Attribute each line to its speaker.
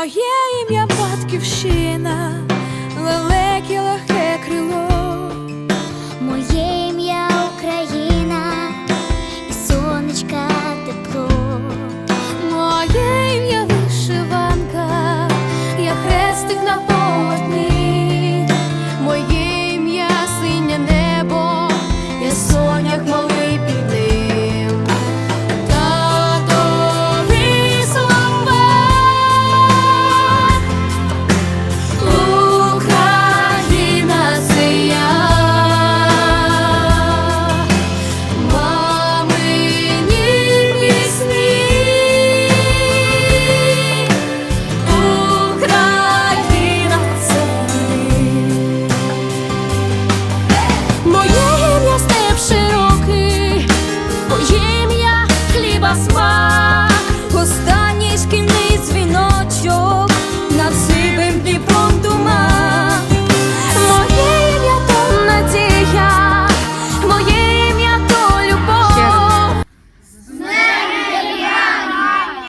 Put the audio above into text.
Speaker 1: Моє ім'я